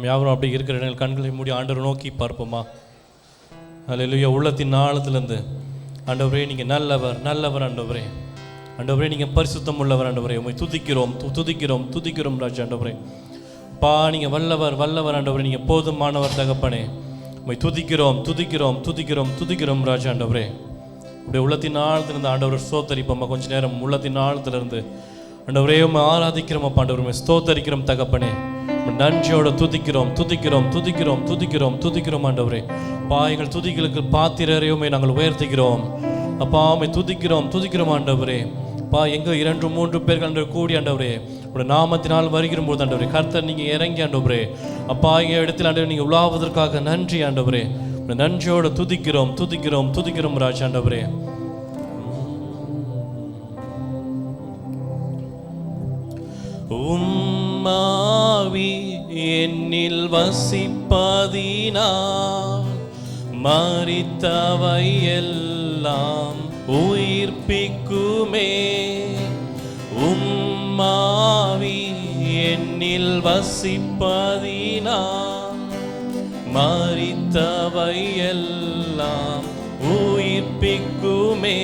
நாம் யாவரும் அப்படி இருக்கிற இடங்கள் கண்களை மூடி ஆண்டவரை நோக்கி பார்ப்போமா? இல்லையோ உள்ளத்தின் ஆழத்துலேருந்து ஆண்டவரே நீங்கள் நல்லவர் நல்லவர் ஆண்டவரே. ஆண்டவரே நீங்கள் பரிசுத்தம் உள்ளவர் ஆண்டவரே. உண்மை துதிக்கிறோம் து- துதிக்கிறோம் துதிக்கிறோம் ராஜா ஆண்டவரே. பா நீங்கள் வல்லவர் வல்லவர் ஆண்டவரே. நீங்கள் போதுமானவர் தகப்பனே. உண்மை துதிக்கிறோம் துதிக்கிறோம் துதிக்கிறோம் துதிக்கிறோம் ராஜா ஆண்டவரே. அப்படியே உள்ளத்தின் ஆழத்திலிருந்து ஆண்டவர் ஸ்தோத்தரிப்போம்மா. கொஞ்ச நேரம் உள்ளத்தின் ஆழத்திலிருந்து. ஆண்டவரே உண்மை ஆராதிக்கிறோம் அப்பா. ஆண்டவர் உம்மை ஸ்தோத்தரிக்கிறோம் தகப்பனே. நன்றியோட துதிக்கிறோம் துதிக்கிறோம் துதிக்கிறோம் துதிக்கிறோம் துதிக்கிறோம் ஆண்டவரே. பா எங்கள் துதிகளுக்கு பாத்திரரையுமே நாங்கள் உயர்த்துகிறோம். அப்பா உம்மை துதிக்கிறோம் துதிக்கிறோம் ஆண்டவரே. பா எங்க இரண்டு மூன்று பேர்கள் அன்று கூடி ஆண்டவரே. உடைய நாமத்தினால் வருகிற போது ஆண்டவரே கர்த்தர் நீங்க இறங்கி ஆண்டவரே. அப்பா எங்கள் இடத்தில் ஆண்டவர் நீங்க உலாவதற்காக நன்றி ஆண்டவரே. நன்றியோட துதிக்கிறோம் துதிக்கிறோம் துதிக்கிறோம் ராஜாண்டவரே உம்மாவி என்னில் வசிப்பதினால் மறித்தவை எல்லாம் உயிர்ப்பிக்குமே உம்மாவி என்னில் வசிப்பதினால் மறித்தவை எல்லாம் உயிர்ப்பிக்குமே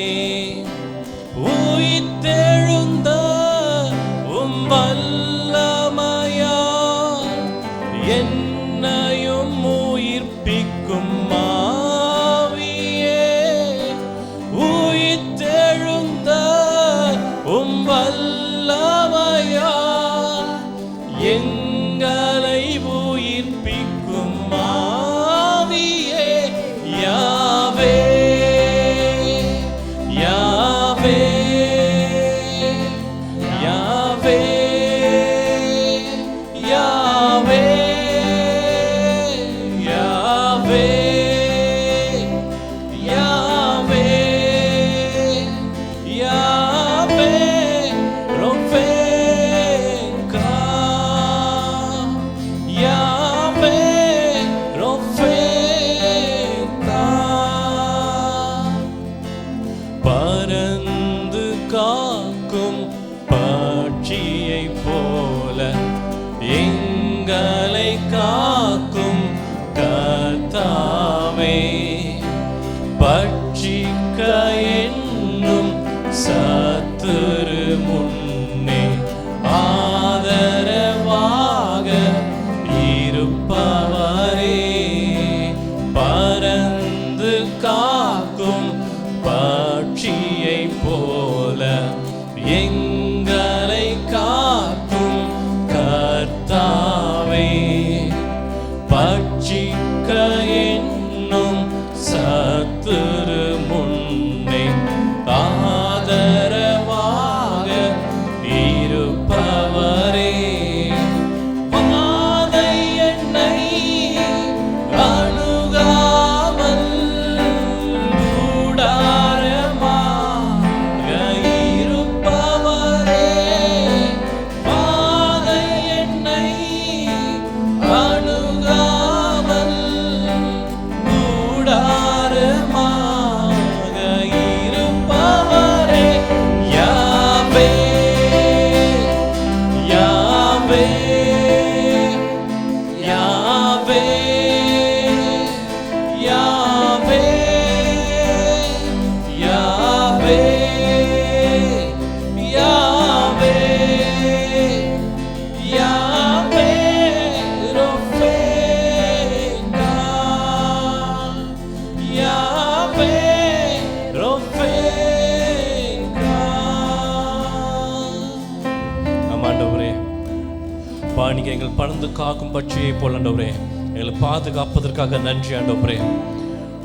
காக்கும் பட்சியை போல் ஆண்டவரே. எங்களை பாதுகாப்பதற்காக நன்றி ஆண்டவரே.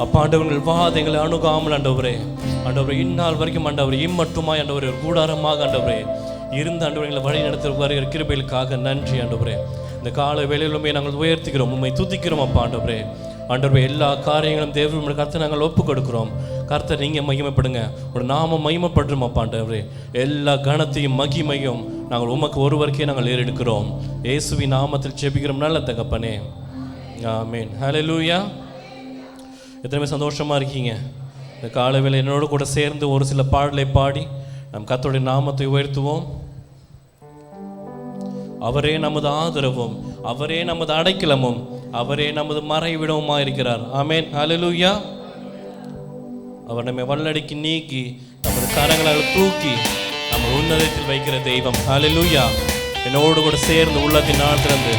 அப்பா ஆண்டவர்கள் வாத எங்களை அணுகாமல் ஆண்டவரே. ஆண்டவரே இந்நாள் வரைக்கும் ஆண்டவர் இம்மட்டுமாய் ஆண்டவரே ஒரு கூடாரமாக ஆண்டவரே. இருந்த ஆண்டவர் எங்களை வழி நடத்த வருகிற கிருபைகளுக்காக நன்றி ஆண்டவரே. இந்த கால வேலையிலுமே நாங்கள் உயர்த்துகிறோம் உண்மை துதிக்கிறோம் அப்பா ஆண்டவரே. ஆண்டவரே எல்லா காரியங்களும் தேவனுடைய கருத்தை நாங்கள் ஒப்பு கொடுக்கிறோம். கருத்தை நீங்கள் மகிமைப்படுங்க. ஒரு நாம மகிமைப்படுறோம் அப்பாண்டவரே எல்லா கணத்தையும் மகிமையும் நாங்கள் உமக்கு ஒருவருக்கே நாங்கள் ஏறெடுக்கிறோம். இயேசுவி நாமத்தில் செபிக்கிறோம் நல்ல தகப்பனே. ஆமீன். ஹalleluya எத்தனை சந்தோஷமாக இருக்கீங்க? இந்த காலவேளை என்னோட கூட சேர்ந்து ஒரு சில பாடலை பாடி நம் கத்தோடைய நாமத்தை உயர்த்துவோம். அவரே நமது ஆதரவும் அவரே நமது அடைக்கலமும் அவரே நமது மறைவிடவுமா இருக்கிறார். ஆமேன். ஹalleluya அவர் நம்மை வல்லடிக்கு நீக்கி நமது கரங்களால் தூக்கி உன்னதத்தில் வைக்கிற தெய்வம். ஹalleluya என்னோடு கூட சேர்ந்து உள்ளத்தின் ஆழ்த்திறந்து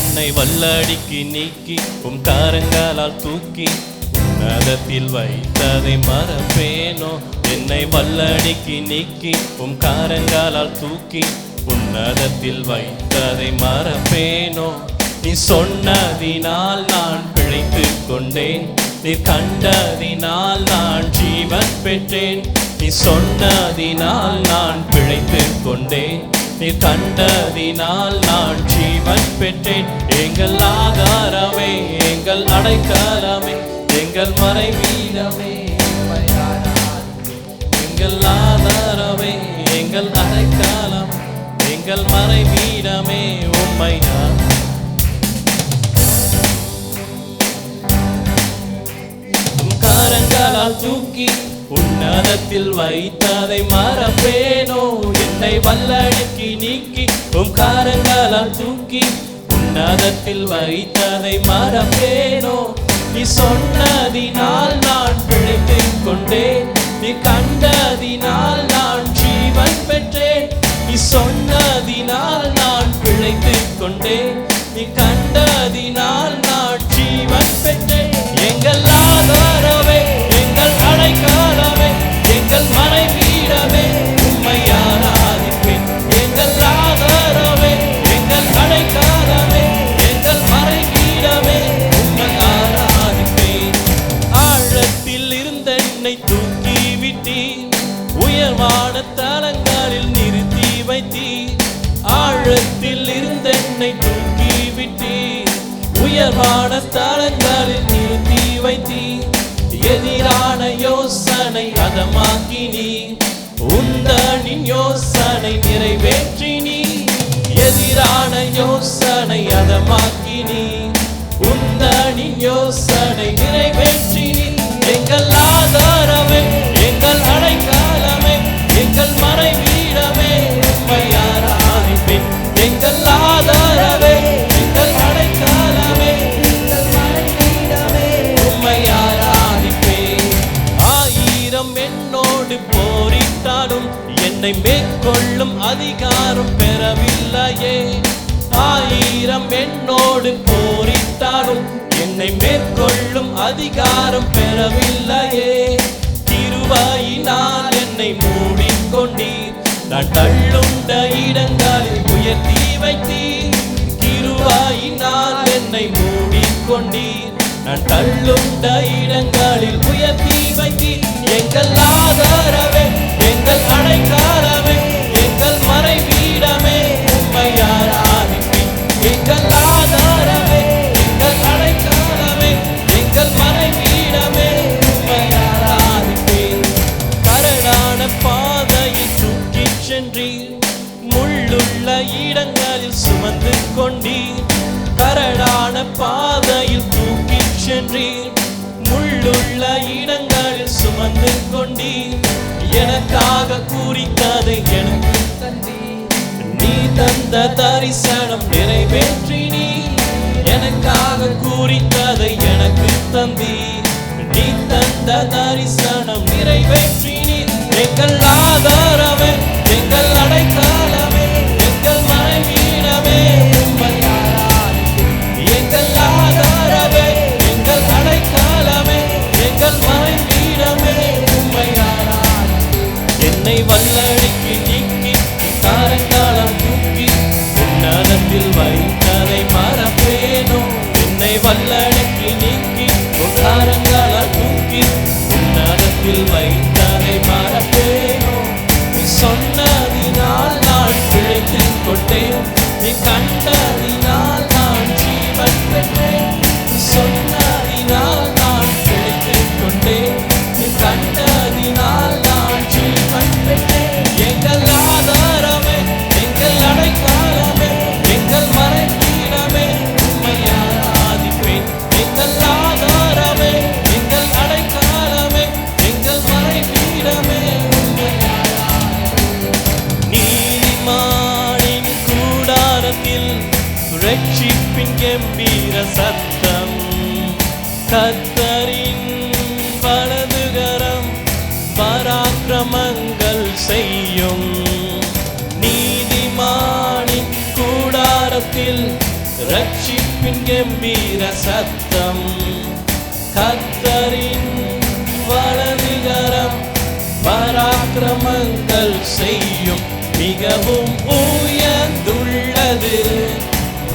என்னை வல்லடிக்கு நீக்கி உம் கரங்களால் தூக்கி உன்னதத்தில் வைத்ததை மறப்பேனோ? என்னை வல்லடிக்கு நீக்கி உம் கரங்களால் தூக்கி உன்னதத்தில் வைத்ததை மறப்பேனோ? நீ சொன்னதினால் நான் பிழைத்து கொண்டேன். நீ கண்டதினால் நான் ஜீவன் பெற்றேன். நீ சொன்னதினால் நான் பிழைத்து கொண்டேன். நீ கண்டதினால் நான் ஜீவன் பெற்றேன். எங்கள் ஆதாரமே எங்கள் அடைக்கலமே எங்கள் மறைவீடமே எங்கள் ஆதாரமே எங்கள் அடைக்கலம் எங்கள் மறைவீடமே உண்மையான கையால் தூக்கி உன்னதத்தில் வைத்ததை மறப்பேனோ? என்னை வல்லடக்கி நீக்கி உம் காரங்களால் தூக்கி உன்னதத்தில் வைத்ததை மறப்பேனோ? நீ சொன்னதினால் நான் பிழைத்துக் கொண்டேன். நீ கண்டதினால் நான் ஜீவன் பெற்றேன். நீ சொன்னதினால் நான் பிழைத்துக் கொண்டேன். நீ கண்டதினால் உயர்வான தலங்களில் நிறுத்தி வைத்தி. எதிரான யோசனை அதமாக்கினீர் உந்தனின் யோசனை நிறைவேற்றினீர் எதிரான யோசனை அதமாக்கினீர் உந்தனின் யோசனை நிறைவேற்றினீர் என்னை மேற்கொள்ளும் அதிகாரம் பெறவில்லையே. ஆயிரம் என்னோடு போரிட்டாலும் என்னை மேற்கொள்ளும் அதிகாரம் பெறவில்லையே. திருவாயினால் என்னை மூடிக்கொண்டீர். நான் தள்ளுண்ட இடங்களில் உயர்த்தி வைத்தீர். திருவாயினால் என்னை மூடிக்கொண்டீர். நான் தள்ளுண்ட இடங்களில் உயர்த்தி வைத்தீர். எங்கள் ஆதாரமே சென்றீர். முள்ளுள்ள இடங்களில் சுமந்து கொண்டீர். எனக்காக குறித்ததை எனக்கு தந்தீர். நீ தந்த தரிசனம் நிறைவேற்றி நீ எனக்காக குறித்ததை எனக்கு தந்தீர். நீ தந்த தரிசனம் நிறைவேற்றி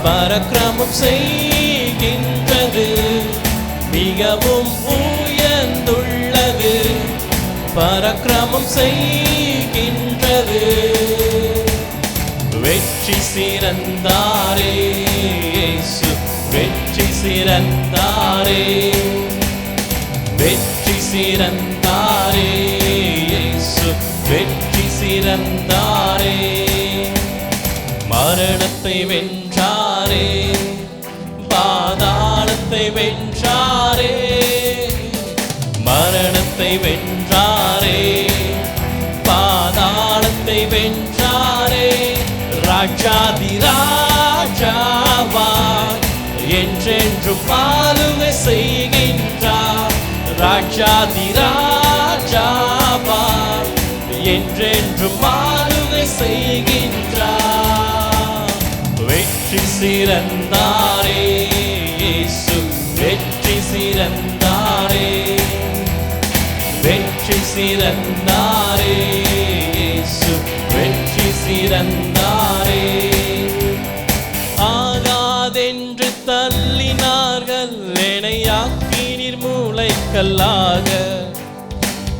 பரக்கிரமம் செய்கின்றது மிகவும் உயர்ந்துள்ளது. பரக்கிரமம் செய்கின்றது வெற்றி சிறந்தாரே வெற்றி சிறந்தாரே. வெற்றி சிறந்தாரே வெற்றி சிறந்தாரே. மரணத்தை வென்றார் மரணத்தை வென்றாரே. மரணத்தை வென்றாரே. பாதாளத்தை வென்றாரே. ராஜாதி ராஜாவா என்றென்று ஆளுகை செய்கின்றார். ராஜாதி ராஜாவா என்றென்று ஆளுகை செய்கின்றார். வெற்றி சிறந்தாரே. சிறந்தாரே. வெற்றி சிறந்தாரே வெற்றி சிறந்தாரே. ஆகாதென்று தள்ளினார்கள் எனையாக்கினீர் மூளைக்கல்லாக.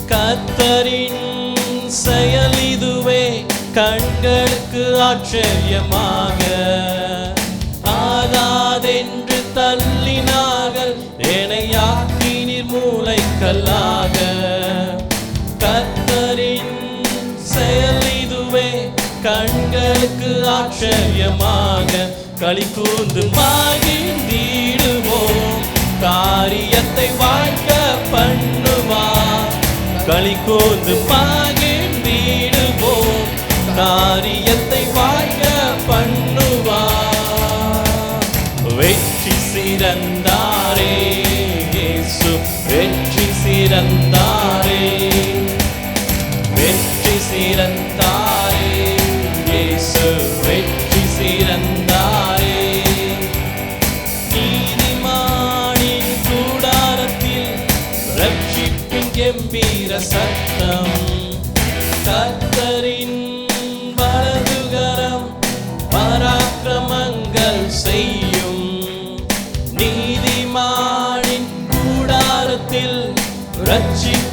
கத்தரின் செயல் இதுவே கண்களுக்கு ஆச்சரியமாக. என்னை நீர் மூளை கல்லாக கத்தரின் செயல் இதுவே கண்களுக்கு ஆச்சரியமாக களி கூர்ந்து மகிழ்ந்திடுவோம் காரியத்தை வாழ்க்க பண்ணுவா களி கூர்ந்து மகிழ்ந்திடுவோம் காரியத்தை வாழ்க்க பண்ணுவா வெற்றி சிறந்தா சிறந்தாரே. வெற்றி சிறந்தாரே. இயேசு வெற்றி சிறந்தாரே. நீதிமானின் கூடாரத்தில் ரட்சிப்பின் கெம்பீர சத்தம்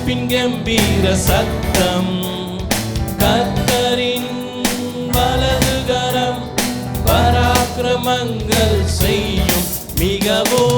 ரட்சிப்பின் கம்பீர சத்தம். கத்தரின் வலதுகரம் பராக்கிரமங்கள் செய்யும் மிகவும்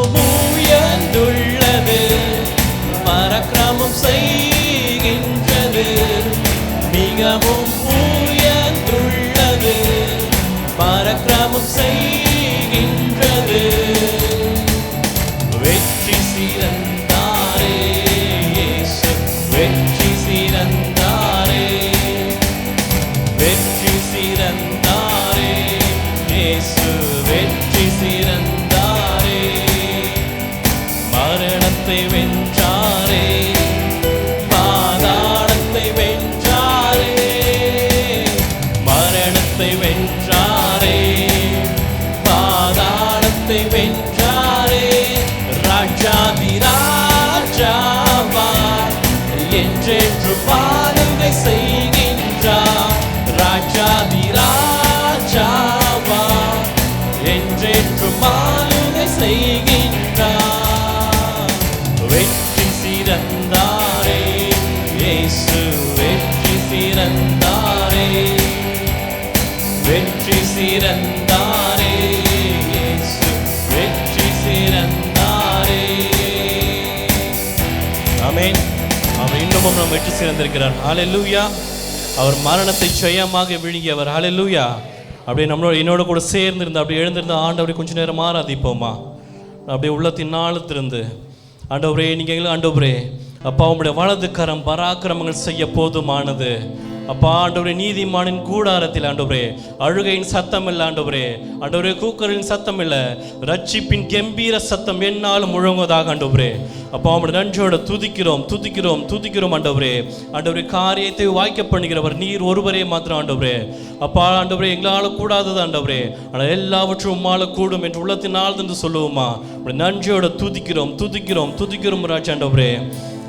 வெற்றி சிறந்திருக்கிறார். ஹalleluya. அவர் மரணத்தை ஜெயமாக விழுங்கியவர். ஹalleluya. அப்படியே நம்மளோட என்னோட கூட சேர்ந்து இருந்து அப்படியே எழுந்திருந்த ஆண்டவரை கொஞ்ச நேரம் ஆராதிப்போமா? அப்படியே உள்ளத்தின் ஆழத்திலிருந்து. ஆண்டவரே நீங்கள் ஆண்டவரே. அப்பா உங்களுடைய வலது கரம் பராக்கிரமங்கள் செய்ய போதுமானது. அப்பா ஆண்டவரே நீதிமானின் கூடாரத்தில் ஆண்டவரே அழுகையின் சத்தம் இல்லை ஆண்டவரே. ஆண்டவரே கூக்கரின் சத்தம் இல்லை ரட்சிப்பின் கம்பீர சத்தம் என்னாலும் முழங்குவதாக ஆண்டவரே. அப்பா அவனுடைய நன்றியோட துதிக்கிறோம் துதிக்கிறோம் துதிக்கிறோம் ஆண்டவரே. ஆண்டவரே காரியத்தை வாய்க்க பண்ணுகிறவர் நீர் ஒருவரே மாத்திரம் ஆண்டவரே. அப்பா ஆண்டவரே எங்களால் கூடாதது ஆண்டவரே. ஆனால் எல்லாவற்றும் உம்மால கூடும் என்று உள்ளத்தினால் என்று சொல்லுவோமா? நன்றியோட துதிக்கிறோம் துதிக்கிறோம் துதிக்கிறோம் ராஜாண்டவரே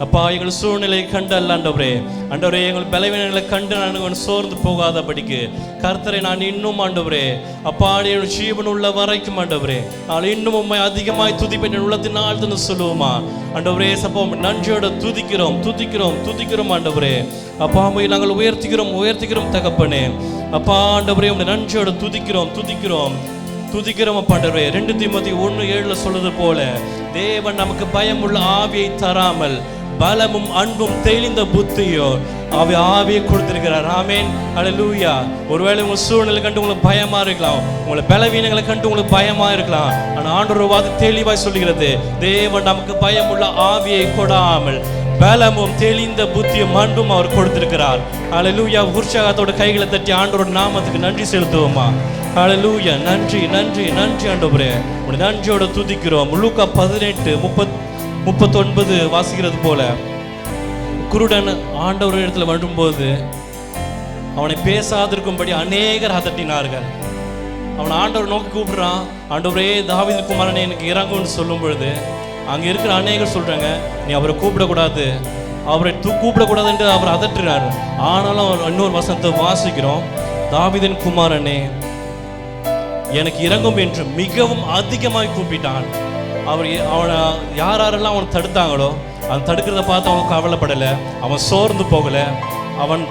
அப்பா எங்கள் சூழ்நிலையை கண்டு அல்ல ஆண்டவரே. ஆண்டவரே எங்கள் பலவீனங்களை கண்டு நான் சோர்ந்து போகாதபடிக்கு. கர்த்தரை நான் இன்னும் ஆண்டவரே. அப்பா என் ஜீவன் உள்ள வரைக்கும் ஆண்டவரே. நான் இன்னும் உண்மை அதிகமாய் துதிப்பேன். உள்ளத்தின் ஆழ்த்துன்னு சொல்லுவோமா? ஆண்டவரே சப்போம் நன்றியோட துதிக்கிறோம் துதிக்கிறோம் துதிக்கிறோம் ஆண்டவரே. அப்பா போய் நாங்கள் உயர்த்திக்கிறோம் உயர்த்திக்கிறோம் தகப்பனே. அப்பா ஆண்டவரே உங்களை நன்றியோட துதிக்கிறோம் துதிக்கிறோம் துதிக்கிறோம் அப்பாண்டவரே ரெண்டு தீமோத்தி ஒன்று ஏழில் சொல்றது போல தேவன் நமக்கு பயமுள்ள ஆவியை தராமல் பலமும் அன்பும் தெளிந்த புத்தியோ அவை ஆவியை கொடுத்திருக்கிறார். ஆமேன். அல்லேலூயா ஒருவேளை உங்கள் சூழ்நிலை கண்டு உங்களுக்கு பயமா இருக்கலாம். உங்களை பலவீனங்களை கண்டு உங்களுக்கு பயமா இருக்கலாம். ஆனால் ஆண்டவர் வாது தெளிவாய் சொல்லுகிறது. தேவன் நமக்கு பயமுள்ள ஆவியை கொடாமல் பலமும் தெளிந்த புத்தியும் அன்பும் அவர் கொடுத்திருக்கிறார். அல்லேலூயா உற்சாகத்தோட கைகளை தட்டி ஆண்டோட நாமத்துக்கு நன்றி செலுத்துவோமா? அழலூயா நன்றி நன்றி நன்றி ஆண்டவரே. உடைய நன்றியோட துதிக்கிறோம். முழுக்க பதினெட்டு முப்பத்தி முப்பத்தொன்பது வாசிக்கிறது போல குருடன் ஆண்டவர் இடத்துல வரும்போது அவனை பேசாதிருக்கும்படி அநேகர் அதட்டினார்கள். அவன் ஆண்டவர் நோக்கி கூப்பிடுறான் ஆண்டவரே தாவித குமாரனே எனக்கு இறங்கும்னு சொல்லும் பொழுது அங்கே இருக்கிற அநேகர் சொல்றாங்க நீ அவரை கூப்பிடக்கூடாது. அவரை தூ கூப்பிடக்கூடாது என்று அவர் அதட்டுறார். ஆனாலும் அவர் இன்னொரு வசனத்தை வாசிக்கிறோம். தாவிதன் குமாரனே எனக்கு இறங்கும் என்று மிகவும் அதிகமாக கூப்பிட்டான். அவர் அவனை யார் யாரெல்லாம் அவனை தடுத்தாங்களோ அவன் தடுக்கிறத பார்த்து அவன் கவலைப்படலை. அவன் சோர்ந்து போகலை. அவன்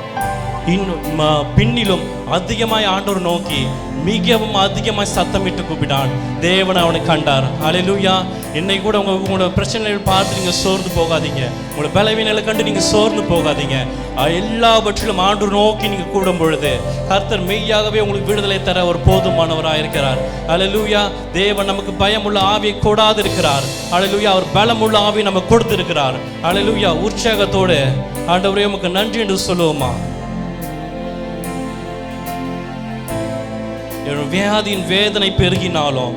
இன்னும் பின்னிலும் அதிகமாய் ஆண்டவர் நோக்கி மிகவும் அதிகமாய் சத்தமிட்டு கூப்பிட்டான் தேவன் அவனை கண்டார் அலையிலூயா என்னை கூட உங்க உங்களோட பிரச்சனைகள் பார்த்து நீங்க சோர்ந்து போகாதீங்க உங்களோட பலவீனங்களை கண்டு நீங்க சோர்ந்து போகாதீங்க எல்லாவற்றிலும் ஆண்டு நோக்கி நீங்க கூடும் பொழுது கர்த்தர் மெய்யாகவே உங்களுக்கு விடுதலை தர ஒரு போதுமானவராக இருக்கிறார் அலலூயா தேவன் நமக்கு பயமுள்ள ஆவியை கூடாது இருக்கிறார் அலலூயா அவர் பலமுள்ள ஆவியை நமக்கு கொடுத்திருக்கிறார் அலலூயா உற்சாகத்தோடு ஆண்டவரே உமக்கு நன்றி என்று சொல்லுவோமா என் வியாதியின் வேதனை பெருகினாலும்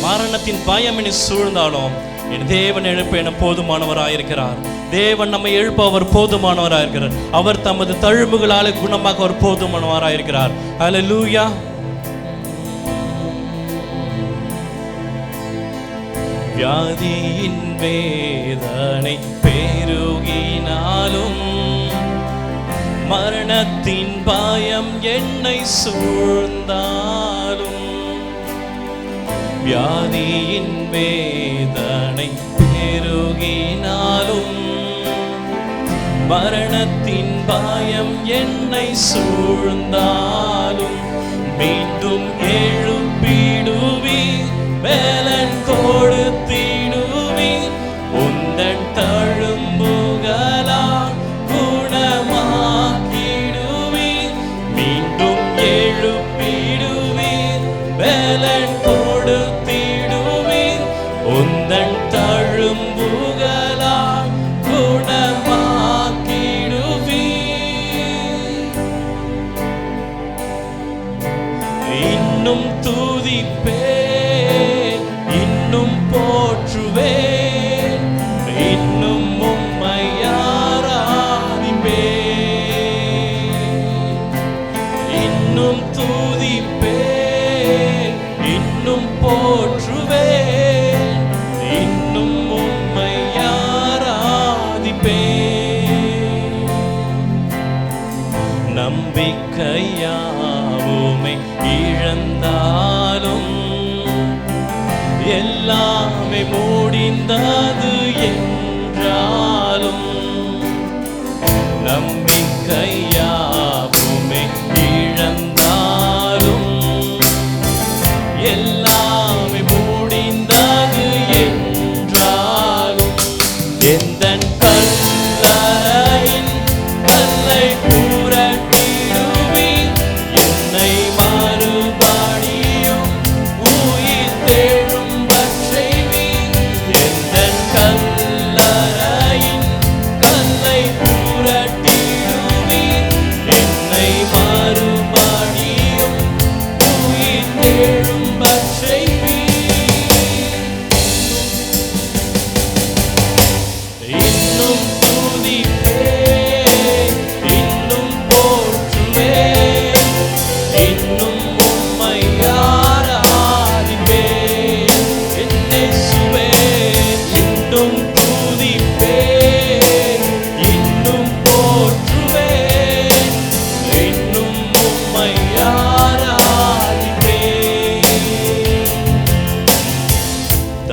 மரணத்தின் பயம் என்னை சூழ்ந்தாலும் என் தேவன் எழுப்ப என போதுமானவராயிருக்கிறார். தேவன் நம்மை எழுப்ப அவர் போதுமானவராயிருக்கிறார். அவர் தமது தழும்புகளாலே குணமாக அவர் போதுமானவராயிருக்கிறார். அல்லேலூயா வியாதியின் வேதனை மரணத்தின் பாயம் என்னை சூழ்ந்தாலும் வியாதியின் வேதனை பெருகினாலும் மரணத்தின் பாயம் என்னை சூழ்ந்தாலும் மீண்டும் எழுப்பிடுவி வேலன் கொடுத்திடுவி இன்னும் துதிப்பேன் the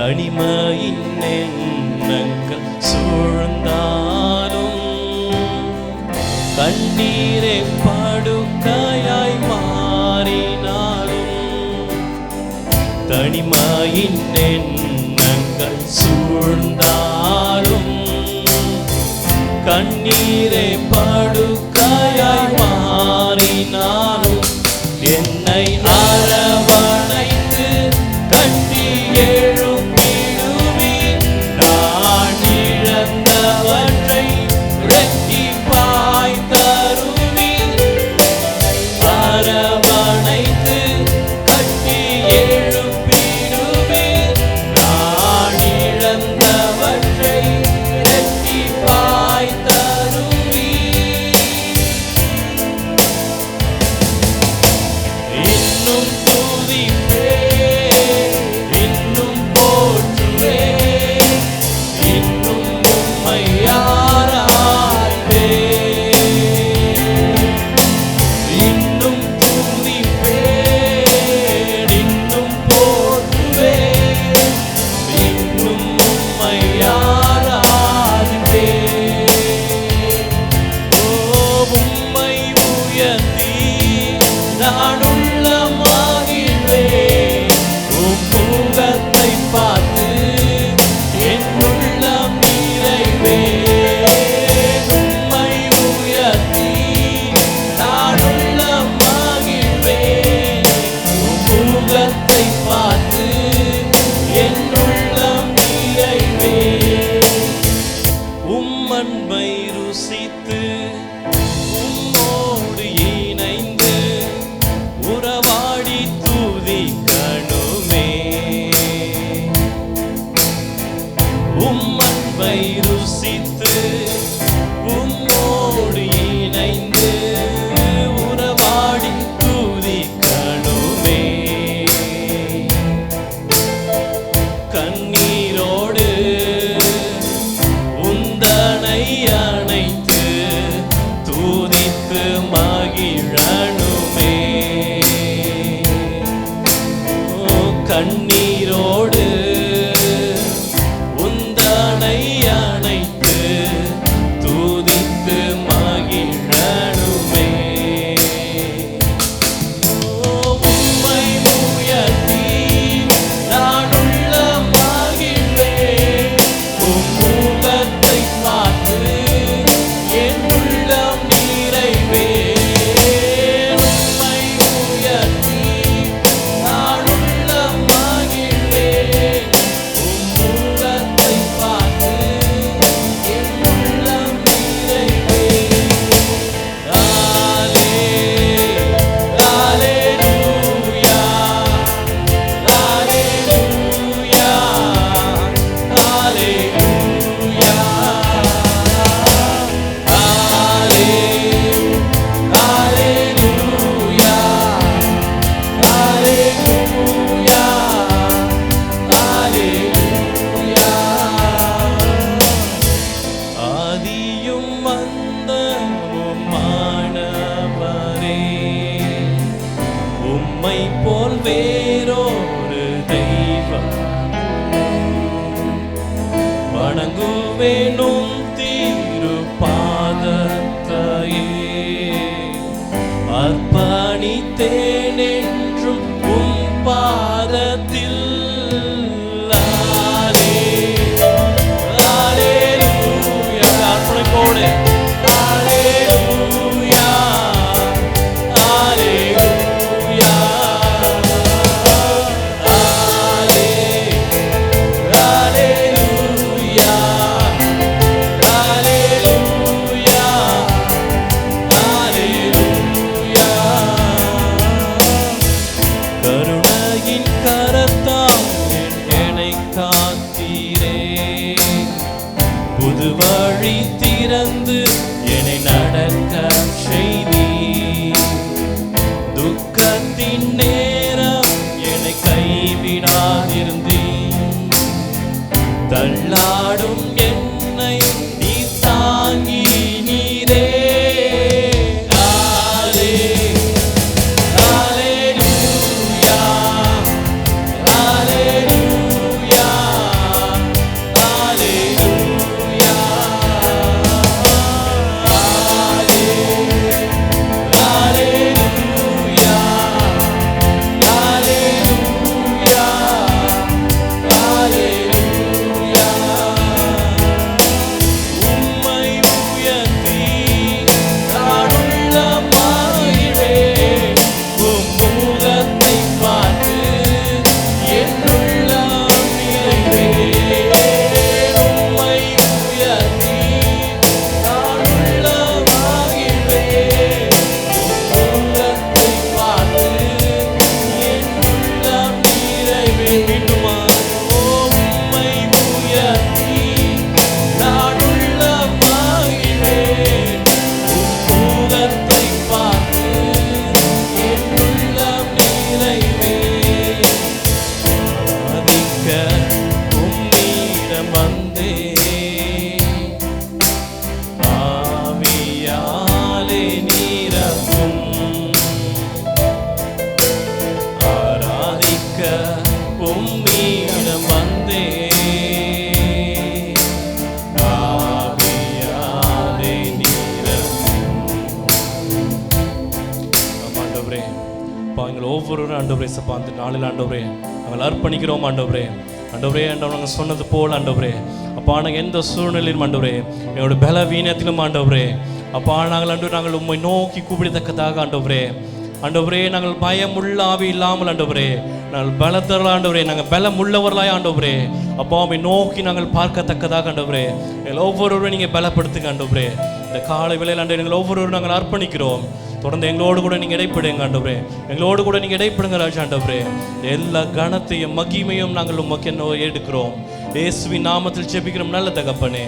தனிமையின் எண்ணங்கள் சூழ்ந்தாலும் கண்ணீரை படுக்கையாய் மாறினாலும் தனிமையின் எண்ணங்கள் சூழ்ந்தாலும் கண்ணீரை படு ஒவ்வொருவரும் அந்த நாளில் ஆண்டவரே நாங்கள் அர்ப்பணிக்கிறோம் ஆண்டவரே. ஆண்டவரே ஆண்டவர் நாங்கள் சொன்னது போல் ஆண்டவரே. அப்பா நாங்கள் எந்த சூழ்நிலையிலும் ஆண்டவரே எங்களோட பலவீனத்திலும் ஆண்டவரே. அப்பா நாங்கள் ஆண்டு நாங்கள் உம்மை நோக்கி கூப்பிடத்தக்கதாக ஆண்டவரே. ஆண்டவரே நாங்கள் பயமுள்ள ஆவி இல்லாமல் ஆண்டவரே. நாங்கள் பலத்தரல ஆண்டவரே நாங்கள் பலம் உள்ளவர்களாய் ஆண்டவரே. அப்பா உம்மை நோக்கி நாங்கள் பார்க்கத்தக்கதாக ஆண்டவரே. எங்கள் ஒவ்வொருவரும் நீங்கள் பலப்படுத்துங்க ஆண்டவரே. இந்த காலை விளையாண்டு ஆண்டு எங்கள் ஒவ்வொருவரும் நாங்கள் அர்ப்பணிக்கிறோம். தொடர்ந்து எங்களோடு கூட நீங்கள் இடைப்படுங்க ஆண்டவரே. எங்களோடு கூட நீங்கள் இடைப்படுங்க ராஜாண்டவரே எல்லா கணத்தையும் மகிமையும் நாங்கள் உமக்கு என்ன எடுக்கிறோம். இயேசுவின் நாமத்தில் ஜெபிக்கிறோம். நல்ல தகப்பனே.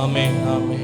ஆமே ஆமே